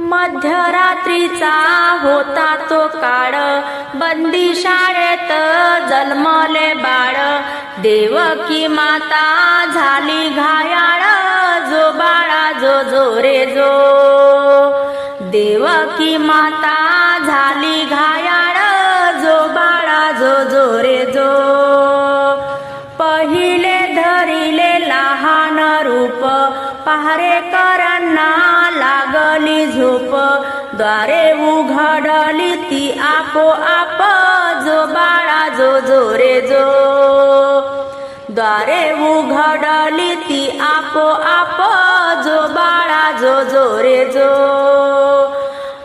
मध्यरात्रीचा होता तो काळ. बंदी शाळेत जन्मले बाळ. देवकी माता झाली घायाळ. जो बाळा जो जो रे जो देवकी माता झाली घायाळ. पहारेकरांना लागली झोप. द्वारे उघडली ती आपोआप जो बाळा जो जो रे जो. द्वारे उघडली ती आपोआप जो बाळा जो जो रे जो.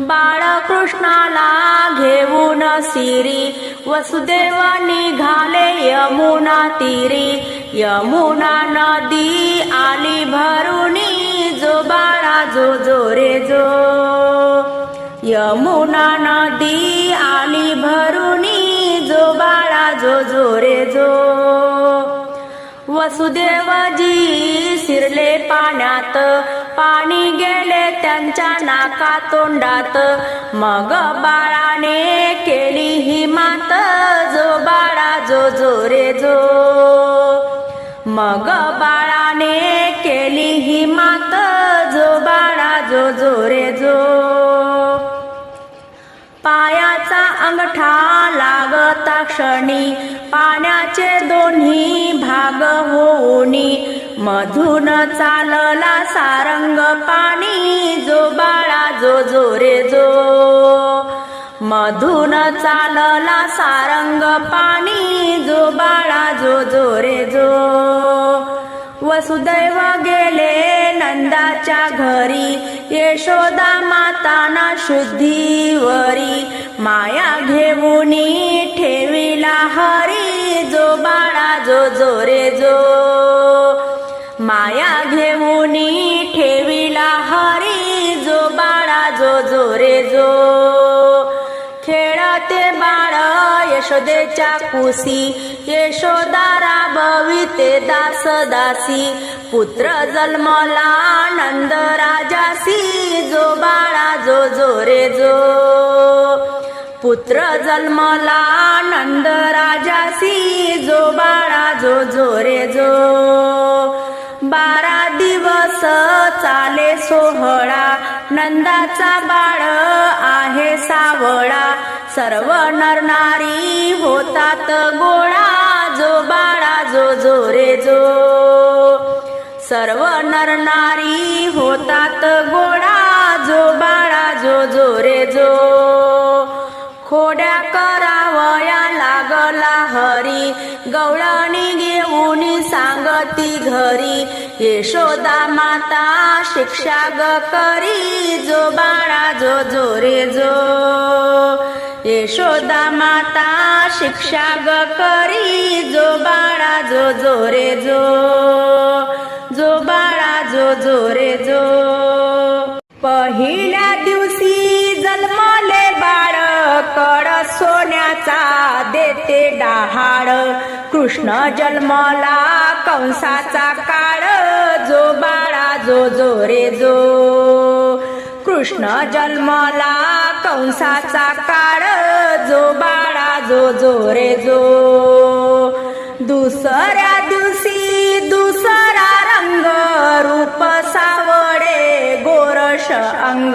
बाळकृष्णाला घेऊन सिरी वसुदेव निघाले यमुना तिरी. यमुना नदी जो जो रे जो. यमुना नदी आली भरुणी जो बाळा जो जो रे जो. वसुदेवजी शिरले पाण्यात पाणी गेले त्यांच्या नाका तोंडात. मग बाळाने केली ही मात जो बाळा जो जो रे जो. मग बाळाने केली ही मात अंगठा लागता क्षणी. पाण्याचे दोन्ही भाग होऊनी. मधून चालला सारंग पाणी. जो बाळा जो जो रे जो. मधून चालला सारंग पाणी. जो बाळा जो जो रे जो. वसुदैव गेले नंदाच्या घरी. यशोदा माताना शुद्धीवरी. माया घेऊन ठेविला हरी. जो बाळा जो जो रे जो. माया घेऊन ठेविला हरी. जो बाळा जो जो रे जो. खेळते बाळ यशोदेच्या कुसी. यशोदा राबविते दास दासी. पुत्र जन्मला नंद राजासी जो बाळा जो जो रे जो. पुत्र जन्मला नंद राजासी जो बाळा जो जो रे जो. बारा दिवस चाले सोहळा नंदाचा बाळ आहे सावळा. सर्व नरनारी होतात गोळा जो बाळा जो जो रे जो. सर्व नरनारी होतात गोडा जो बाळा जो जो रे जो खोड्या करावया लागला हरी. गवळणी घेऊन सांगती घरी यशोदा माता शिक्षा ग करी. जो बाळा जो जो रे जो यशोदा माता शिक्षा ग करी. जो बाळा जो जो रे जो जो बाळा जो जो रे जो. पहिल्या दिवशी जन्मले बाळ कड सोन्याचा देते डहाळ. कृष्ण जन्मला कंसाचा काळ जो बाळा जो जो रे जो. कृष्ण जन्मला कंसाचा काळ जो बाळा जो जो रे जो. दुसऱ्या दिवशी रूप सावडे गोरश अंग.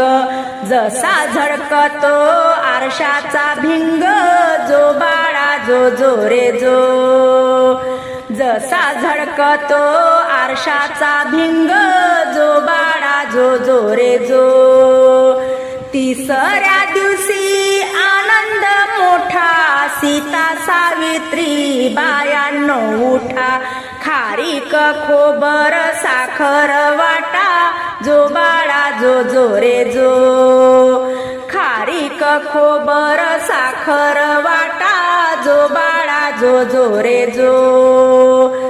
जसा झडकतो आरशाचा भिंग जो बाळा जो जो रे जो. जसा झडकतो आरशाचा भिंग जो बाळा जो जो रे जो. तिसऱ्या दिवशी आनंद मोठा सीता सावित्री बायांनो उठा. खारीक खोबर साखर वाटा जो बाळा जो जो रे जो. खारीक खोबर साखर वाटा जो बाळा जो जो रे जो.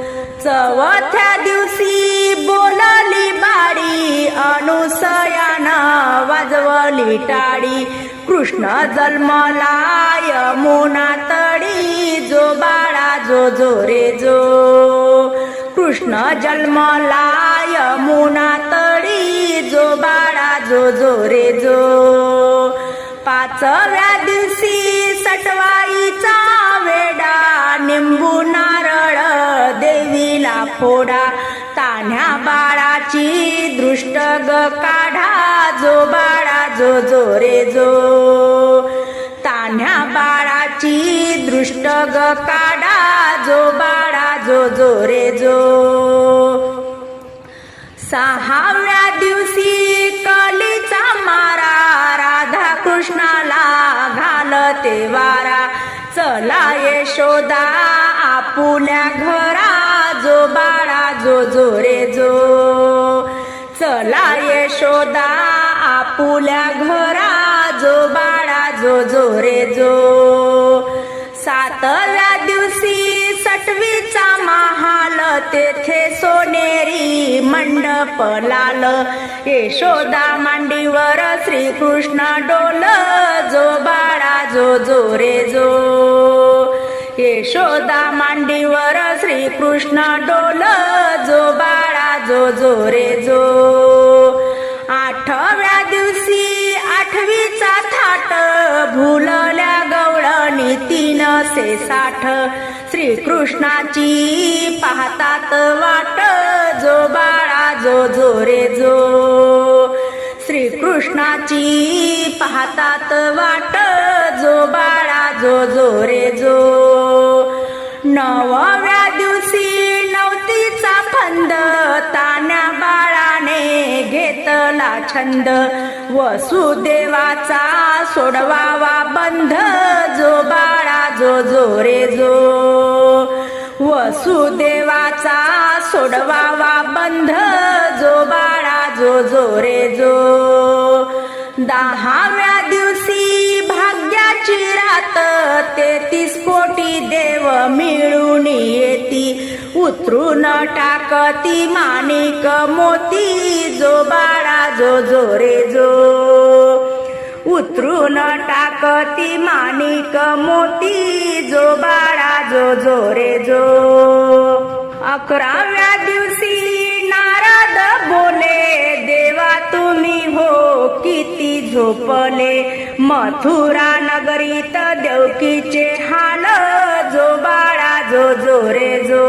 चौथ्या दिवशी बोलली बाडी अनुसयानं वाजवली टाळी. कृष्ण जन्मला यमुना तळी जो बाळा जो जो रे जो. कृष्ण जन्मला यमुना तळी जो बाळा जो जो रे जो. पाचव्या दिवशी सटवाईचा वेडा निंबू नारळ देवीला फोडा. तान्ह्या बाळाची दृष्ट ग काढा जो बाळा जो जो रे जो. दृष्ट काढा जो बाळा जो जो रे जो. सहाव्या दिवशी कलीचा मारा राधा कृष्णाला घालते वारा. चला यशोदा आपुल्या घरा जो बाळा जो जो रे जो. चला यशोदा आपुल्या घरा जो बाळा जो जो रे जो. सातव्या दिवशी सटवीचा महाल तेथे सोनेरी मंडप लाल. यशोदा मांडीवर श्रीकृष्ण डोल जो बाळा जो जो रे जो. यशोदा मांडीवर श्रीकृष्ण डोल जो बाळा जो जो रे जो. आठव्या दिवशी आठवीचा थाट भुलल्या गवळणी से साठ श्रीकृष्णाची पाहतात वाट जो बाळा जो जो रे जो. श्रीकृष्णाची पाहतात वाट जो बाळा जो जो रे जो. नवव्या दिवशी नवतीचा फंद ताण घेतला छंद. वसुदेवाचा सोडवावा बंध. जो बाळा जो जो रे जो वसुदेवाचा सोडवावा बंध. जो बाळा जो जो रे जो दहाव्या रात तेतीस कोटी देव मिळून येती. उतरून टाकती माणिक मोती. जो बाळा जो जो रे जो. उतरून टाकती माणिक मोती. जो बाळा जो जो रे जो. अकराव्या किती झोपले. मथुरा नगरीत देवकीचे हाल जो बाळा जो जो रे जो.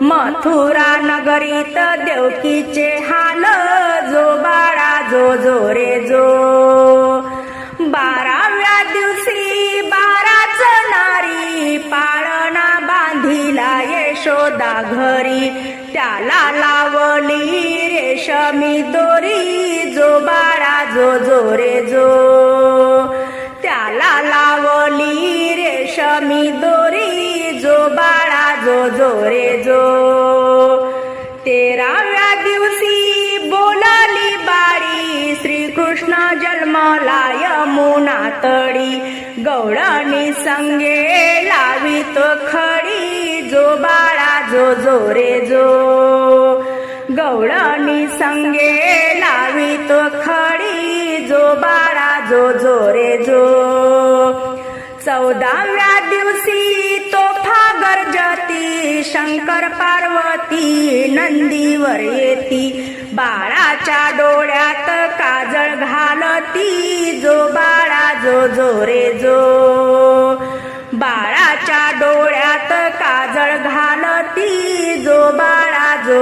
मथुरा नगरीत देवकीचे हाल जो बाळा जो जो रे जो. बाराव्या दिवशी बाराच नारी पाळणा बांधिला यशोदा घरी. त्याला लावली रेशमी दोरी जो बाळा जो जो रे जो. त्याला लावली रेशमी दोरी जो बाळा जो जो रे जो. तेराव्या दिवशी बोलाली बाळी श्रीकृष्ण जन्मला यमुना तळी गौडानी संगे तो खडी जो बाळा जो जो रे जो. गौडणी संगे लावित खडी. जो बाळा जो जो रे जो. चौदाव्या दिवशी तोफा जती. शंकर पार्वती नंदीवर येती. बाळाच्या डोळ्यात काजळ घालती. जो बाळा जो जो रे जो.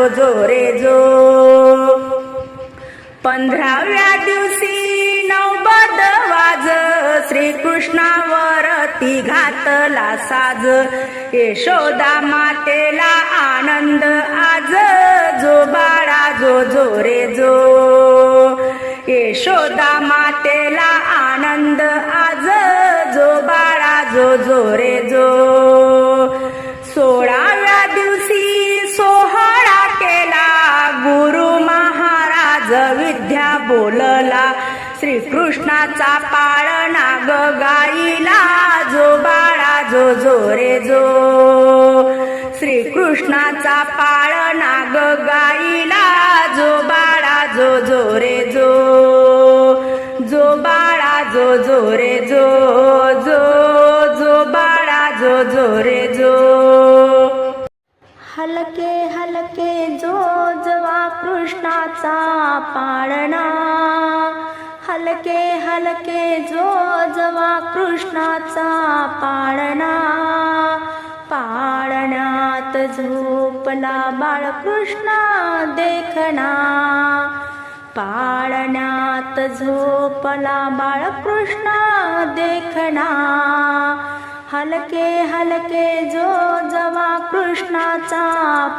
जो रे जो. पंधराव्या दिवशी नौबद वाज. श्रीकृष्णावरती घातला साज. यशोदा मातेला आनंद आज. जो बाळा जो जो रे जो. यशोदा मातेला आनंद आज. जो बाळा जो जो रे जो. गाईला जो बाळा जो जो रे जो. श्रीकृष्णाचा पाळ नाग गाईला जो बाळा जो जो रे जो. जो बाळा जो जो रे जो. जो जो बाळा जो जो जो. हलके हलके जो जवा कृष्णाचा पाळणा हलके हलके जो जवा कृष्णाचा पाळणा. पाळण्यात झोपला बाळकृष्णा देखणा. पाळण्यात झोपला बाळकृष्ण देखणा. हलके हलके जो जवा कृष्णाचा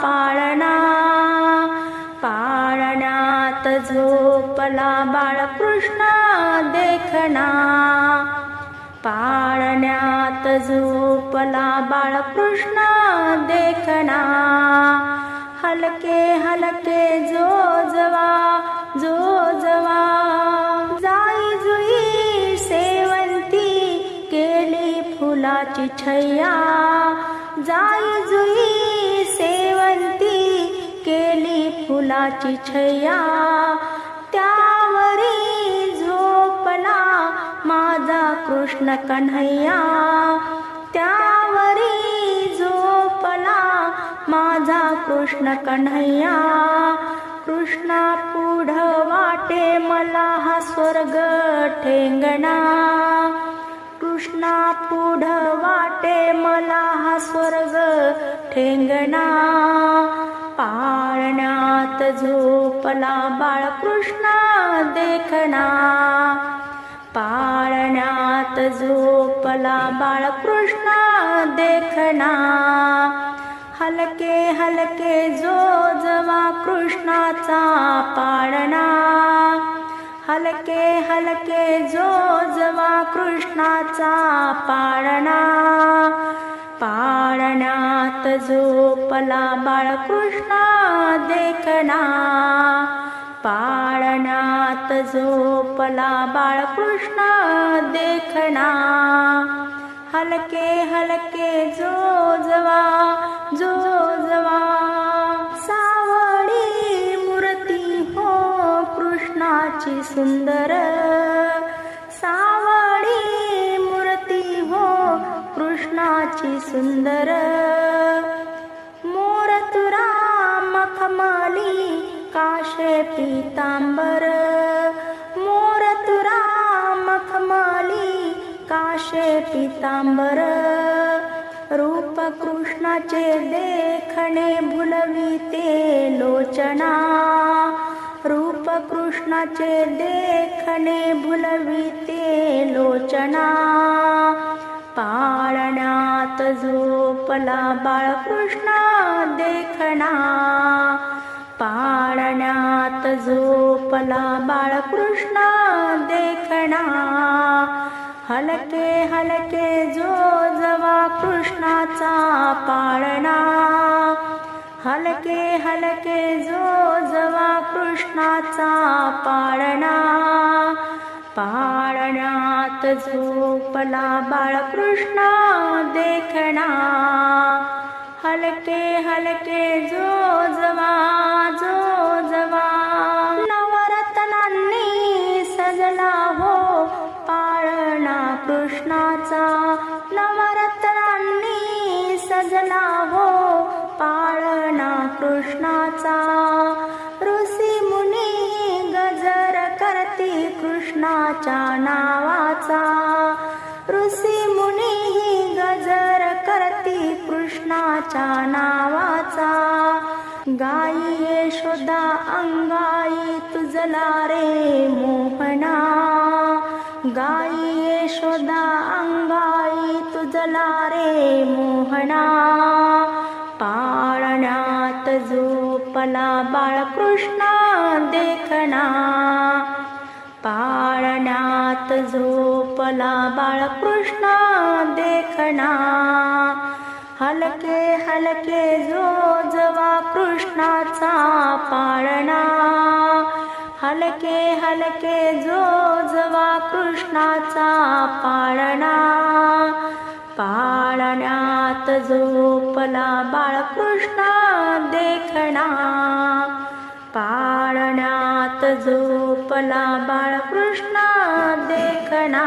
पाळणा. पाळण्यात झोपला बाळकृष्ण देखना. पाळण्यात झोपला बाळकृष्ण देखना. हलके हलके जो जवा जो जवा. जाई जुई सेवंती केली फुलाची छैया. जाई फुलाची छया त्यावरी झोपला माझा कृष्ण कन्हैया. त्यावरी झोपला माझा कृष्ण कन्हैया. कृष्णा पुढ वाटे मला हा स्वर्ग ठेंगणा. कृष्णा पुढ वाटे मला हा स्वर्ग ठेंगणा. पाळण्यात झोपला बाळकृष्ण देखना. पाळण्यात झोपला बाळकृष्ण देखना. हलके हलके जो जवा कृष्णाचा पाळणा. हलके हलके जो जवा कृष्णाचा पाळणा. पाळण्यात झोपला बाळकृष्णा देखना. पाळण्यात झोपला बाळकृष्ण देखना. हलके हलके जो जवा जो जवा. सावळी मूर्ती हो कृष्णाची सुंदर सुंदर मोर तुरा मखमाली काशे पीतांबर मोर तुरा मखमाली काशे पीतांबर रूप कृष्णाचे देखणे भुलविते लोचना रूप कृष्णाचे देखणे भुलविते लोचना पाळण्यात झोपला बाळकृष्ण देखणा पाळण्यात झोपला बाळकृष्ण देखणा हलके हलके जो जवा कृष्णाचा पाळणा. हलके हलके जो जवा कृष्णाचा पाळणा. पाळण्यात झोपला बाळकृष्ण देखणा. हलके हलके जो कृष्णाच्या नावाचा. गाई यशोदा अंगाई तुझला रे मोहना. गाई यशोदा अंगाई तुझला रे मोहना. पाळण्यात झोपला बाळकृष्णा देखना. पाळण्यात झोपला बाळकृष्ण देखना. हलके हलके जो जवा कृष्णाचा पाळणा. हलके हलके जो जवा कृष्णाचा पाळणा. पाळण्यात झोपला बाळकृष्ण देखणा. पाळण्यात झोपला बाळकृष्ण देखणा.